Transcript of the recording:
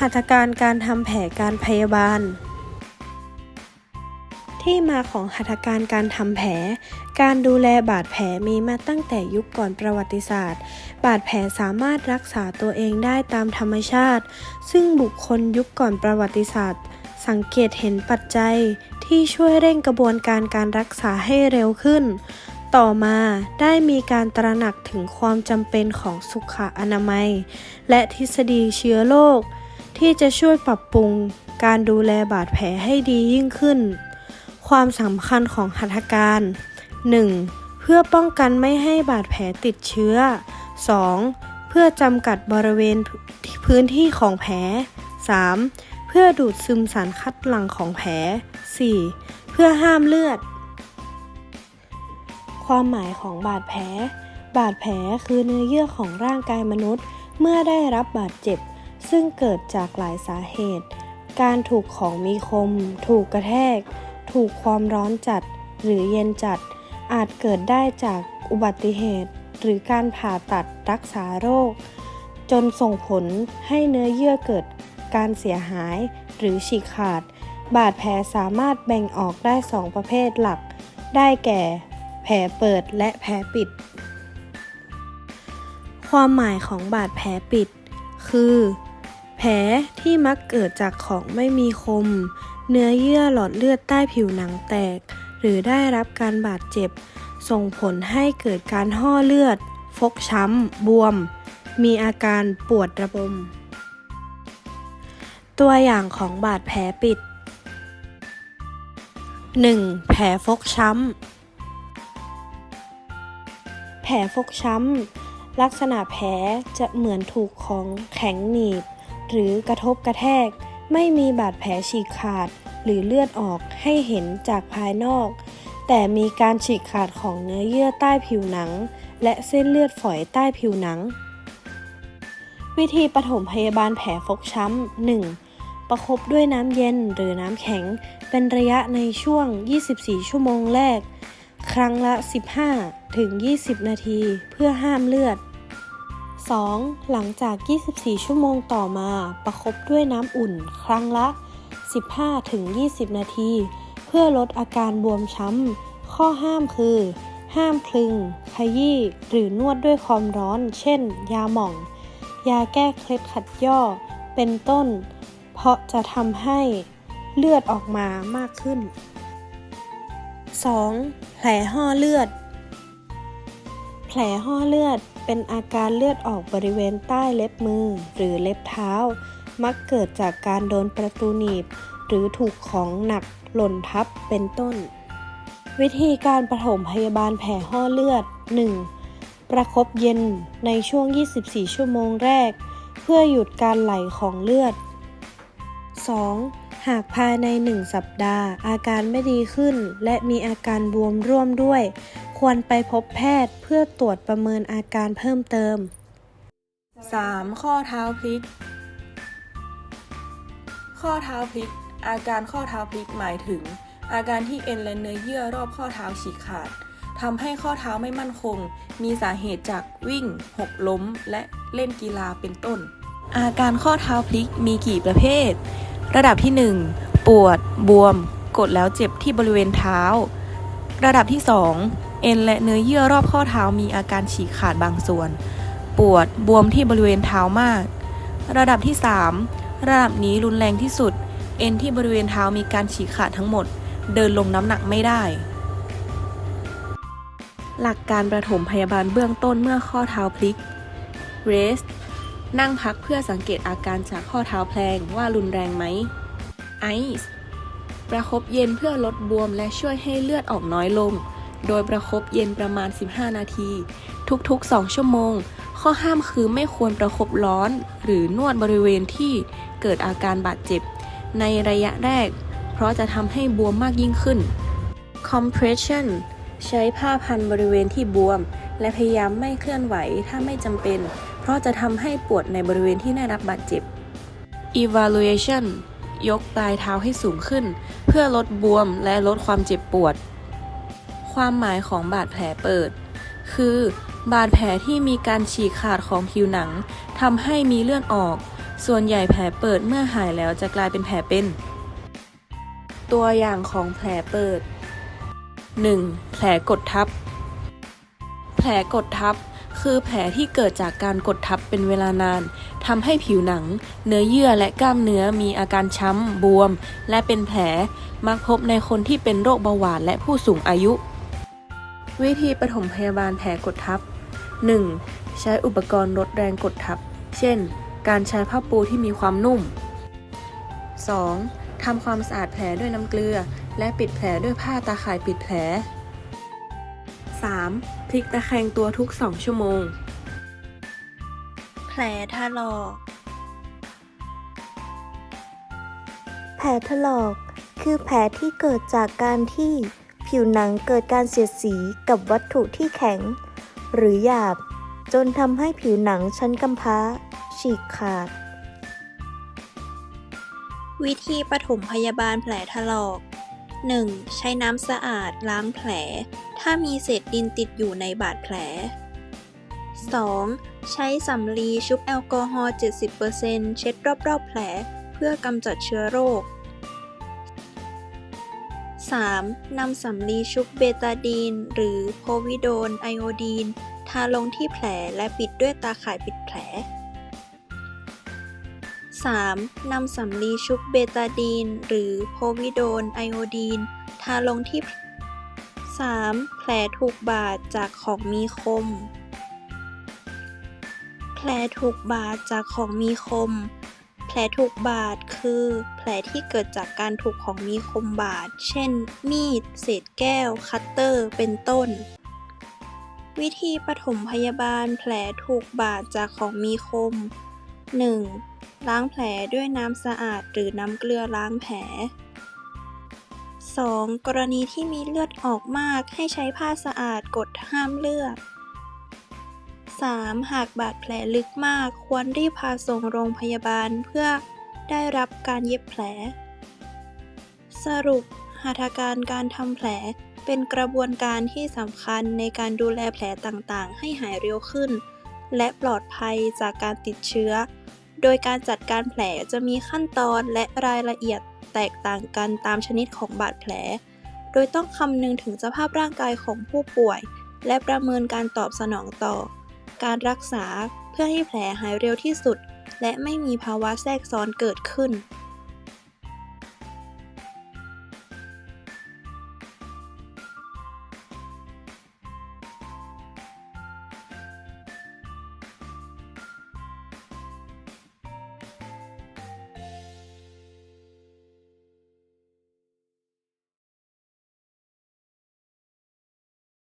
หัตถการการทำแผลการพยาบาล ที่มาของหัตถการการทำแผล การดูแลบาดแผลมีมาตั้งแต่ยุคก่อนประวัติศาสตร์ บาดแผลสามารถรักษาตัวเองได้ตามธรรมชาติ ซึ่งบุคคลยุคก่อนประวัติศาสตร์ สังเกตเห็นปัจจัยที่ช่วยเร่งกระบวนการการรักษาให้เร็วขึ้น ต่อมาได้มีการตระหนักถึงความจำเป็นของสุขอนามัย และทฤษฎีเชื้อโรค ที่จะช่วยปรับปรุงการดูแลบาดแผลให้ดียิ่งขึ้น ความสำคัญของหัตถการ 1. เพื่อป้องกันไม่ให้บาดแผลติดเชื้อ 2. เพื่อจำกัดบริเวณพื้นที่ของแผล 3. เพื่อดูดซึมสารคัดหลั่งของแผล 4. เพื่อห้ามเลือด ความหมายของบาดแผล บาดแผลคือเนื้อเยื่อของร่างกายมนุษย์ เมื่อได้รับบาดเจ็บ ซึ่งเกิดจากหลายสาเหตุ การถูกของมีคม ถูกกระแทก ถูกความร้อนจัด หรือเย็นจัด อาจเกิดได้จากอุบัติเหตุ หรือการผ่าตัดรักษาโรค จนส่งผลให้เนื้อเยื่อเกิดการเสียหายหรือฉีกขาด บาดแผลสามารถแบ่งออกได้สองประเภทหลัก ได้แก่ แผลเปิดและแผลปิด ความหมายของบาดแผลปิด คือ ผลที่มักเกิดจากของไม่มีคม เนื้อเยื่อหลอดเลือดใต้ผิวหนังแตก หรือได้รับการบาดเจ็บ ส่งผลให้เกิดการห่อเลือด ฟกช้ำ บวม มีอาการปวดระบม ตัวอย่างของบาดแผลปิด 1. แผลฟกช้ำ แผลฟกช้ำ ลักษณะแผลจะเหมือนถูกของแข็งหนีบ หรือกระทบกระแทก ไม่มีบาดแผลฉีกขาด หรือเลือดออกให้เห็นจากภายนอก แต่มีการฉีกขาดของเนื้อเยื่อใต้ผิวหนัง และเส้นเลือดฝอยใต้ผิวหนัง วิธีปฐมพยาบาลแผลฟกช้ำ 1. ประคบด้วยน้ำเย็นหรือน้ำแข็ง เป็นระยะในช่วง 24 ชั่วโมงแรก ครั้งละ 15ถึง20 นาที เพื่อห้ามเลือด 2. หลังจาก 24 ชั่วโมงต่อมา ประคบด้วยน้ำอุ่น ครั้งละ 15ถึง20 นาที เพื่อลดอาการบวมช้ำ ข้อห้ามคือ ห้ามคลึง ขยี้ หรือนวดด้วยความร้อน เช่น ยาหม่อง ยาแก้เคล็ดขัดย่อ เป็นต้น เพราะจะทำให้เลือดออกมามากขึ้น 2. แผลห่อเลือด ผลห่อเลือดเป็นอาการเลือดออกบริเวณใต้เล็บมือ หรือเล็บเท้า มักเกิดจากการโดนประตูหนีบ หรือถูกของหนักหล่นทับเป็นต้น วิธีการปฐมพยาบาลแผลห่อเลือด 1. ประคบเย็นในช่วง 24 ชั่วโมงแรก เพื่อหยุดการไหลของเลือด 2. หากภายใน 1 สัปดาห์ อาการไม่ดีขึ้น และมีอาการบวมร่วมด้วย ควรไปพบแพทย์เพื่อตรวจประเมินอาการเพิ่มเติม 3. ข้อเท้าพลิก ข้อเท้าพลิก อาการข้อเท้าพลิกหมายถึง อาการที่เอ็นและเนื้อเยื่อรอบข้อเท้าฉีกขาดทำให้ข้อเท้าไม่มั่นคง มีสาเหตุจากวิ่ง หกล้ม และเล่นกีฬาเป็นต้น อาการข้อเท้าพลิกมีกี่ประเภท ระดับที่ 1 ปวด บวม กดแล้วเจ็บที่บริเวณเท้า ระดับที่ 2 เอ็นและเนื้อเยื่อรอบข้อเท้ามีอาการฉีกขาดบางส่วน ปวดบวมที่บริเวณเท้ามาก ระดับที่ 3 ระดับนี้รุนแรงที่สุด เอ็นที่บริเวณเท้ามีการฉีกขาดทั้งหมด เดินลงน้ำหนักไม่ได้ หลักการประถมพยาบาลเบื้องต้นเมื่อข้อเท้าพลิก rest นั่งพักเพื่อสังเกตอาการจากข้อเท้าแพลงว่ารุนแรงไหม ice ประคบเย็นเพื่อลดบวมและช่วยให้เลือดออกน้อยลง โดยประคบเย็นประมาณ 15 นาที ทุกๆ 2 ชั่วโมง ข้อห้ามคือไม่ควรประคบร้อน หรือนวดบริเวณที่เกิดอาการบาดเจ็บ ในระยะแรก เพราะจะทำให้บวมมากยิ่งขึ้น compression ใช้ผ้าพันบริเวณที่บวม และพยายามไม่เคลื่อนไหวถ้าไม่จำเป็น เพราะจะทำให้ปวดในบริเวณที่ได้รับบาดเจ็บ evaluation ยกปลายเท้าให้สูงขึ้น เพื่อลดบวมและลดความเจ็บปวด ความหมายของบาดแผลเปิด คือ บาดแผลที่มีการฉีกขาดของผิวหนังทำให้มีเลือดออก ส่วนใหญ่แผลเปิดเมื่อหายแล้วจะกลายเป็นแผลเป็น ตัวอย่างของแผลเปิด 1. แผลกดทับ แผลกดทับ คือแผลที่เกิดจากการกดทับเป็นเวลานานทำให้ผิวหนัง เนื้อเยื่อและกล้ามเนื้อมีอาการช้ำ บวม และเป็นแผล มักพบในคนที่เป็นโรคเบาหวานและผู้สูงอายุ วิธีปฐมพยาบาลแผลกดทับ 1. ใช้อุปกรณ์ลดแรงกดทับ เช่น การใช้ผ้าปูที่มีความนุ่ม 2. ทำความสะอาดแผลด้วยน้ำเกลือ และปิดแผลด้วยผ้าตาข่ายปิดแผล 3. พลิกตะแคงตัวทุก 2 ชั่วโมง แผลถลอก แผลถลอก คือแผลที่เกิดจากการที่ ผิวหนังเกิดการเสียดสีกับวัตถุที่แข็ง หรือหยาบ จนทำให้ผิวหนังชั้นกำพร้า ฉีกขาด วิธีปฐมพยาบาลแผลถลอก 1. ใช้น้ำสะอาดล้างแผล ถ้ามีเศษดินติดอยู่ในบาดแผล 2. ใช้สำลีชุบแอลกอฮอล์ 70%เช็ดรอบๆแผล เพื่อกำจัดเชื้อโรค 3. นำสำลีชุบเบตาดีน หรือโพวิโดนไอโอดีน ทาลงที่แผลและปิดด้วยตาข่ายปิดแผล 3. นำสำลีชุบเบตาดีน หรือโพวิโดนไอโอดีน ทาลงที่ 3. แผลถูกบาดจากของมีคม แผลถูกบาดจากของมีคม ผลถูกบาดคือ แผลที่เกิดจากการถูกของมีคมบาด เช่น มีด เศษแก้ว คัตเตอร์ เป็นต้น วิธีปฐมพยาบาลแผลถูกบาดจากของมีคม 1. ล้างแผลด้วยน้ำสะอาดหรือน้ำเกลือล้างแผล 2. กรณีที่มีเลือดออกมากให้ใช้ผ้าสะอาดกดห้ามเลือด 3. หากบาดแผลลึกมาก ควรรีบพาส่งโรงพยาบาลเพื่อได้รับการเย็บแผล สรุป หัตถการการทำแผลเป็นกระบวนการที่สำคัญในการดูแลแผลต่างๆ ให้หายเร็วขึ้น และปลอดภัยจากการติดเชื้อ โดยการจัดการแผลจะมีขั้นตอนและรายละเอียดแตกต่างกันตามชนิดของบาดแผล โดยต้องคำนึงถึงสภาพร่างกายของผู้ป่วย และประเมินการตอบสนองต่อ การรักษาเพื่อให้แผลหายเร็วที่สุด และไม่มีภาวะแทรกซ้อนเกิดขึ้น